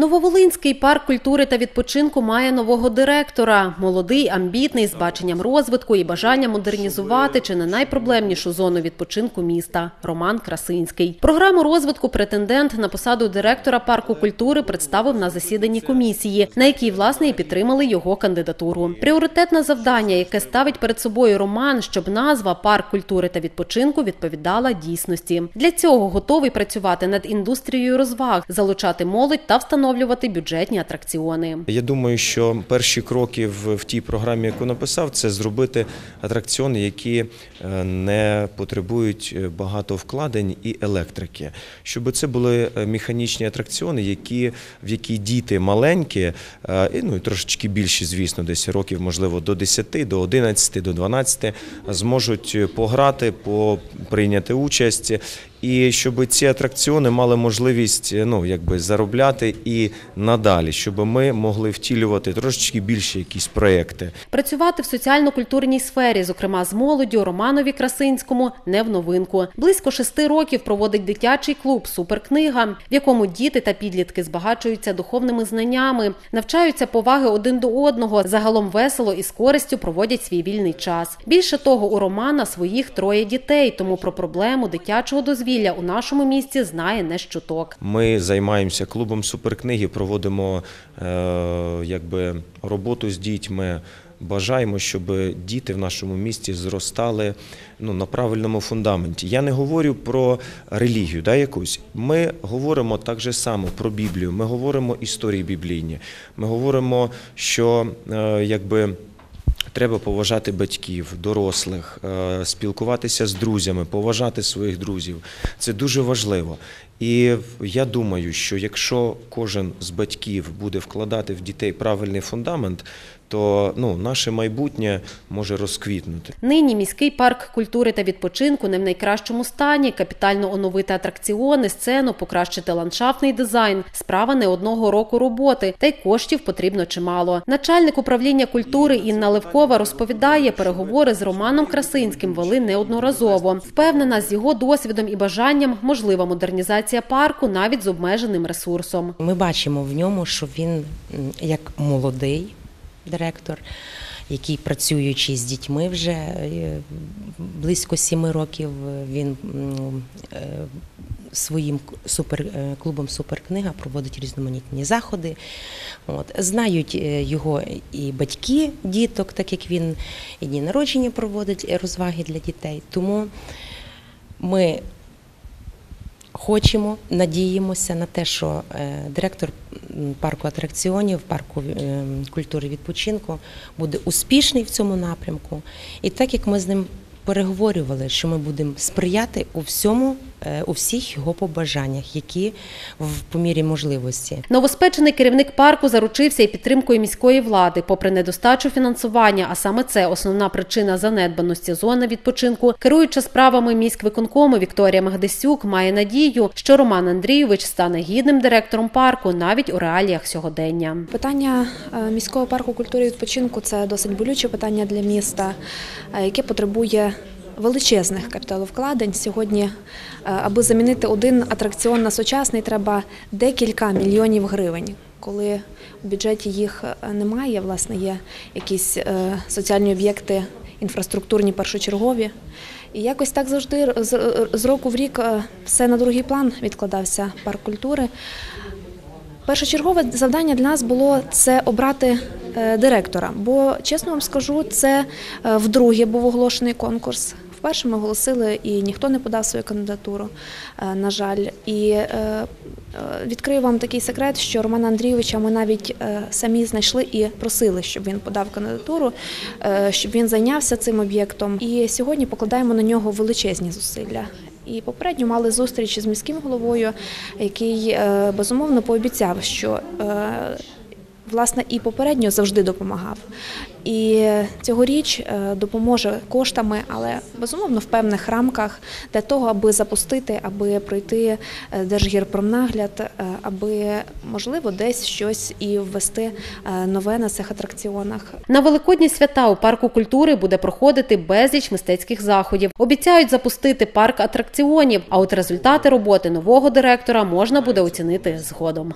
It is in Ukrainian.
Нововолинський парк культури та відпочинку має нового директора. Молодий, амбітний, з баченням розвитку і бажанням модернізувати чи не найпроблемнішу зону відпочинку міста Роман Красинський. Програму розвитку претендент на посаду директора парку культури представив на засіданні комісії, на якій власне і підтримали його кандидатуру. Пріоритетне завдання, яке ставить перед собою Роман, щоб назва парк культури та відпочинку відповідала дійсності. Для цього готовий працювати над індустрією розваг, залучати молодь та встановлювати бюджетні атракціони. Я думаю, що перші кроки в, в тій програмі, яку написав, це зробити атракціони, які е, не потребують е, багато вкладень і електрики. Щоб це були е, механічні атракціони, які, в які діти маленькі, і, ну і трошечки більші, звісно, десь років, можливо, до 10, до 11, до 12, зможуть пограти, по- прийняти участь. І щоб ці атракціони мали можливість ну, якби заробляти і надалі, щоб ми могли втілювати трошечки більше якісь проекти. Працювати в соціально-культурній сфері, зокрема з молоддю, Романові Красинському, не в новинку. Близько шести років проводить дитячий клуб Суперкнига, в якому діти та підлітки збагачуються духовними знаннями, навчаються поваги один до одного, загалом весело і з користю проводять свій вільний час. Більше того, у Романа своїх троє дітей, тому про проблему дитячого дозвілля у нашому місті знає не щуток. Ми займаємося клубом суперкниги, проводимо е, якби, роботу з дітьми. Бажаємо, щоб діти в нашому місті зростали ну, на правильному фундаменті. Я не говорю про релігію да, якусь. Ми говоримо так же само про Біблію, ми говоримо історії біблійні. Ми говоримо, що е, якби. Треба поважати батьків, дорослих, е, спілкуватися з друзями, поважати своїх друзів. Це дуже важливо. І я думаю, що якщо кожен з батьків буде вкладати в дітей правильний фундамент, то ну, наше майбутнє може розквітнути. Нині міський парк культури та відпочинку не в найкращому стані. Капітально оновити атракціони, сцену, покращити ландшафтний дизайн. Справа не одного року роботи, та й коштів потрібно чимало. Начальник управління культури Інна Левкова розповідає, переговори з Романом Красинським вели неодноразово. Впевнена, з його досвідом і бажанням можлива модернізація парку навіть з обмеженим ресурсом. Ми бачимо в ньому, що він як молодий директор, який працюючи з дітьми вже е, близько сіми років, він е, своїм супер е, клубом Суперкнига проводить різноманітні заходи. От знають його і батьки діток, так як він і дні народження проводить розваги для дітей. Тому ми Хочемо, надіємося на те, що е, директор парку атракціонів, парку е, культури відпочинку буде успішний в цьому напрямку. І так як ми з ним переговорювали, що ми будемо сприяти у всьому, у всіх його побажаннях, які в по мірі можливості. Новоспечений керівник парку заручився і підтримкою міської влади, попри недостачу фінансування, а саме це основна причина занедбаності зони відпочинку. Керуюча справами міськвиконкому Вікторія Магдесюк має надію, що Роман Андрійович стане гідним директором парку навіть у реаліях сьогодення. Питання е, міського парку культури і відпочинку це досить болюче питання для міста, е, яке потребує величезних капіталовкладень. Сьогодні, е, аби замінити один атракціон на сучасний, треба декілька мільйонів гривень. Коли в бюджеті їх е, немає, власне, є якісь е, соціальні об'єкти інфраструктурні першочергові. І якось так завжди з, року в рік все на другий план відкладався парк культури. Першочергове завдання для нас було це обрати директора. Бо чесно вам скажу, це вдруге був оголошений конкурс. Вперше ми оголосили і ніхто не подав свою кандидатуру, е, на жаль. І е, е, відкрию вам такий секрет, що Романа Андрійовича ми навіть самі знайшли і просили, щоб він подав кандидатуру, щоб він зайнявся цим об'єктом. І сьогодні покладаємо на нього величезні зусилля. І попередньо мали зустріч з міським головою, який безумовно пообіцяв, що власне і попередньо завжди допомагав. І цьогоріч е, допоможе коштами, але безумовно в певних рамках для того, аби запустити, аби пройти е, Держгірпромнагляд, е, аби можливо десь щось і ввести нове на цих атракціонах. На великодні свята у парку культури буде проходити безліч мистецьких заходів. Обіцяють запустити парк атракціонів. А от результати роботи нового директора можна буде оцінити згодом.